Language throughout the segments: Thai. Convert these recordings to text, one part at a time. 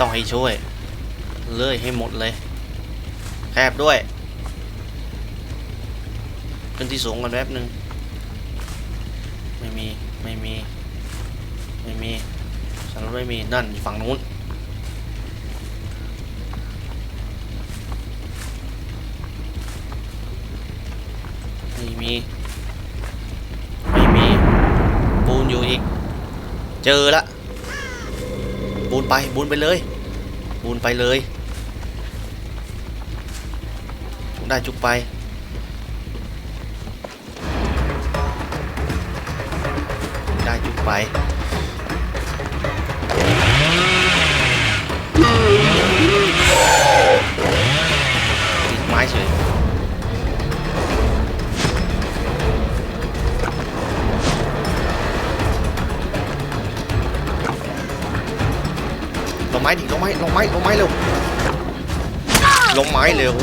ต้องให้ช่วย เลยให้หมดเลย แคบด้วย ขึ้นที่สูงกันแป๊บหนึ่งไม่มี ไม่มี ไม่มีฉันไม่มี นั่นอยู่ฝั่งนู้นไม่มี ไม่มี ปูนอยู่อีก เจอละ ปูนไปปูนไปเลยปูนไปเลยได้จุกไปได้จุกไปติดไม้เฉย ไม้ดิลงไม้ลงไม้ลงไม้เร็วลงไม้เร็ว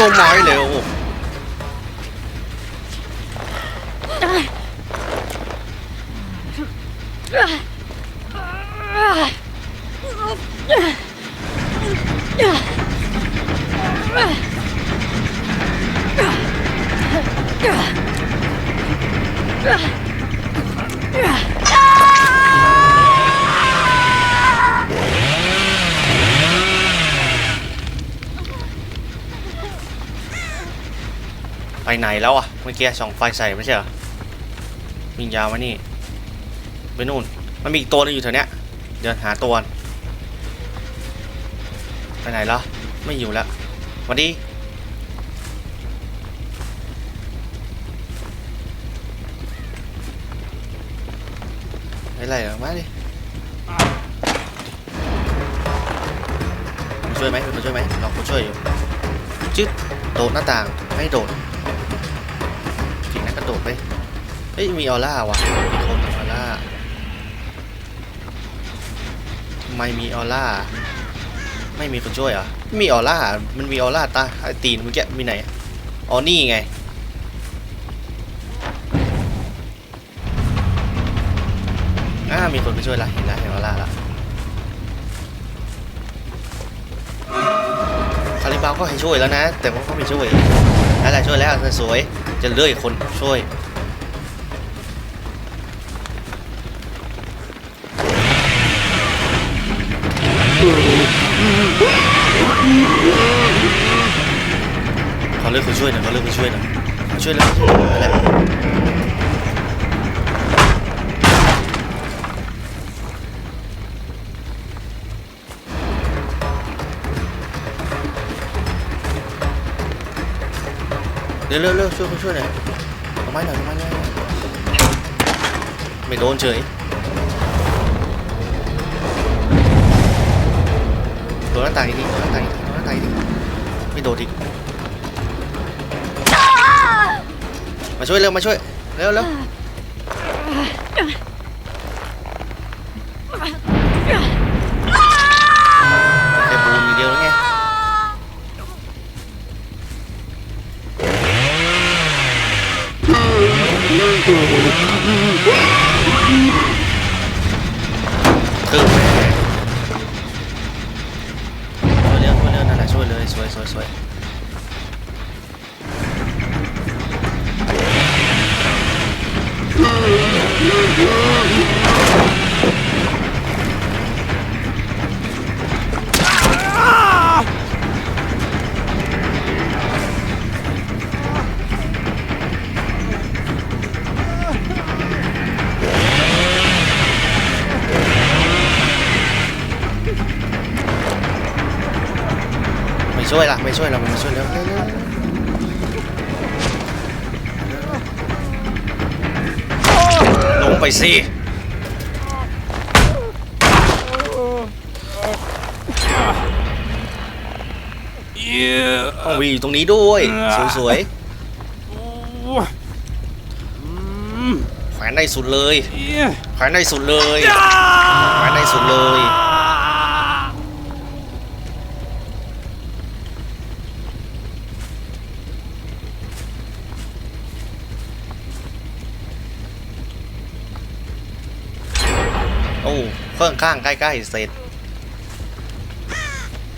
ลงไม้เร็วไป ไหนแล้วอะเมื่อกี้ส่องไฟใส่ไม่ใช่เหรอวิ่งยาวมานี่ไปนู่นมันมีอีกตัวนึงอยู่แถวเนี้ยเดินหาตัวไปไหนแล้วไม่อยู่แล้วสวัสดีไม่ไรหรอมาดิมาช่วยไหมมาช่วยไหมลองมาช่วยอยู่จึ๊ดโดดหน้าต่างไม่โดดจริงน กระโดดไปเฮ้ยมีออร่าว่ะมีคนมีออร่าทำไมมีออร่าไม่มีคนช่วยเหรอมีออร่ามันมีออร่าตาไอตีนเมื่อกี้มีไหนอ๋อนี่ไงอ่ามีคนไปช่วยละเห็นละเห็นออร่าละคาริบาวก็ให้ช่วยแล้วนะ แต่ว่าเขาไม่ช่วยอะไรช่วยแล้วสวย จะเลื่อยคนช่วยขอเลือกคนช่วยหน่อยขอเลือกคนช่วยหน่อยช่วยแล้วช่วยแล้วแหละ เร็วเร็วเร็วช่วยช่วยหน่อยเอาไม้หน่อยเอาไม้หน่อยไม่โดนเฉยโดนหน้าต่างอีกทีโดนหน้าต่างอีกทีโดนหน้าต่างอีกทีไม่โดนอีกมาช่วยเร็วมาช่วยเร็วเร็ว ตึ้งช่วยเร็วช่วยเร็วนั่นแหละช่วยเลยสวยสวยสวยไช่วยละไม่ช่วยเราไม่ช่วยเร็วเร็วเร็วลงไปสิต้องวีอยู่ตรงนี้ด้วย สวยๆแขวนได้สุดเลยแขวนได้สุดเลยแขวนได้สุดเลย โอ้เพิ่งข้างใกล้ๆเสร็จ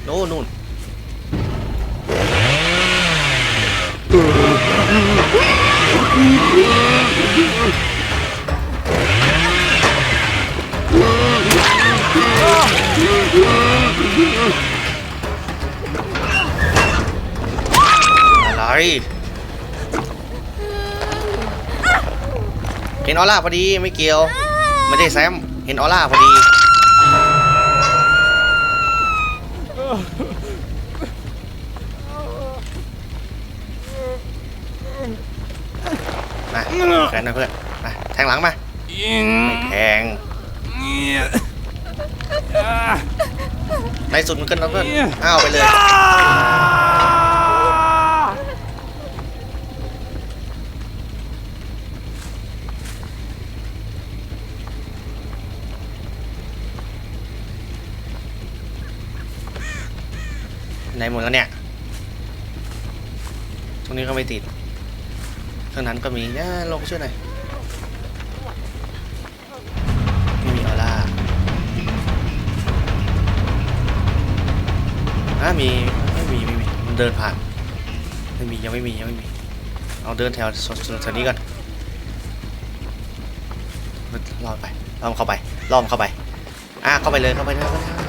โน่นนู่นอะไรเห็นออร่าพอดีไม่เกี่ยว ไม่ได้แซม เห็นออร่าพอดี มาแขนหนะเพื่อนมาแทงหลังมาไม่แทงในสุดมันขึ้นแล้วเพื่อนอ้าวไปเลย นหมดแล้วเนี่ย ตรงนี้ก็ไม่ติดข้างนั้นก็มีเนี่ยลงช่วยหน่อยไม่มีออร่าอะมีไม่มีไม่มีมันเดินผ่าน ไม่มียังไม่มียังไม่มี เอาเดินแถวแถวนี้ก่อนรอดไปล้อมเข้าไปล้อมเข้าไป อะเข้าไปเลยเข้าไปเลยเข้าไปเลย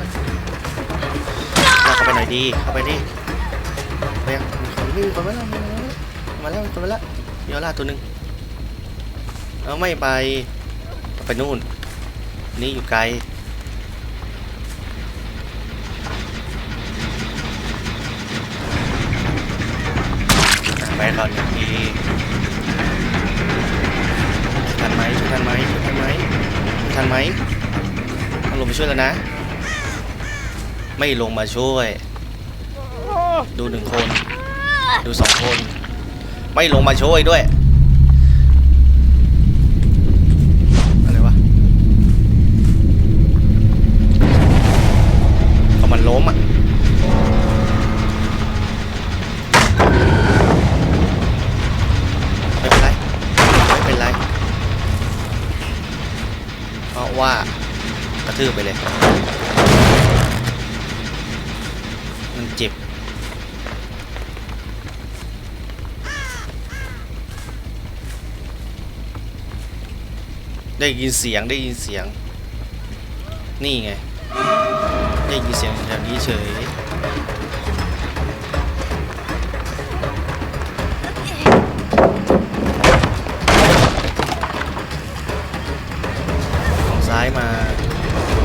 เราเข้าไปหน่อยดี เข้าไปดิไปยังมีคนไม่มีคนมาแล้วมาแล้วมาแล้วคนมาแล้วมีออร่าตัวหนึ่งเอาไม่ไป ไปนู่น นี่อยู่ไกลไปก่อนหนึ่งทีทันไหมทันไหมทันไหมทันไหมต้องลงไปช่วยแล้วนะ ไม่ลงมาช่วย ดูหนึ่งคน ดูสองคน ไม่ลงมาช่วยด้วยอะไรวะก็มันล้มอะไม่เป็นไรไม่เป็นไรเพราะว่ากระทืบไปเลย ได้ยินเสียงได้ยินเสียง นี่ไง ได้ยินเสียงแบบนี้เฉยออกซ้ายมา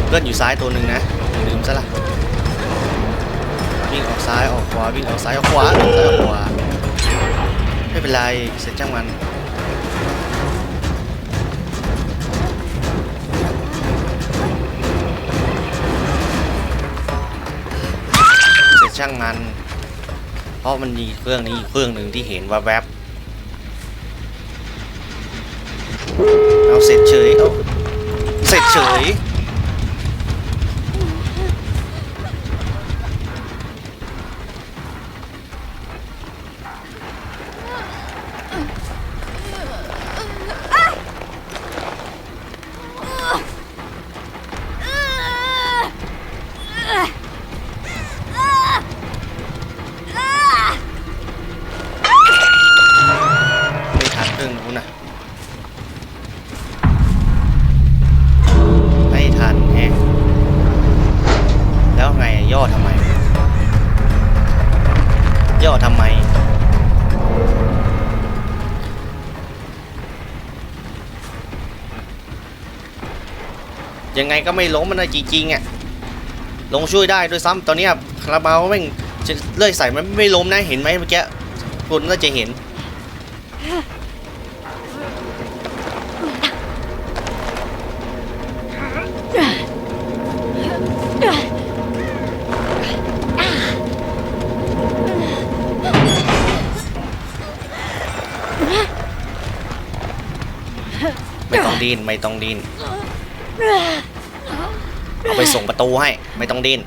เพื่อนอยู่ซ้ายตัวหนึ่งนะอย่าลืมซะละวิ่งออกซ้ายออกขวาวิ่งออกซ้ายออกขวาออกซ้ายออกขวาไม่เป็นไรเสร็จจ้างมัน ช่างมัน เพราะมันมีเครื่องนี้เครื่องหนึ่งที่เห็นว่าแวบเอาเสร็จเฉยเอาเสร็จเฉย ยังไงก็ไม่ล้มมันนะจริงๆอะลงช่วยได้ด้วยซ้ำตอนนี้คาราบาวแม่งเลื่อยใส่มันไม่ล้มนะเห็นไหมเมื่อกี้คุณน่าจะเห็นไม่ต้องดินไม่ต้องดิน เอาไปส่งประตูให้ ไม่ต้องดิน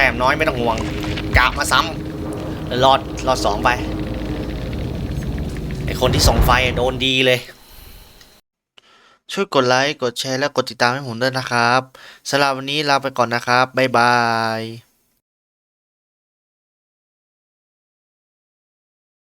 แต้มน้อยไม่ต้องห่วงกะมาซ้ำรอดรอดสองไปไอคนที่ส่งไฟโดนดีเลย ช่วยกดไลค์ กดแชร์ และกดติดตามให้ผมด้วยนะครับสำหรับวันนี้ลาไปก่อนนะครับ บ๊ายบาย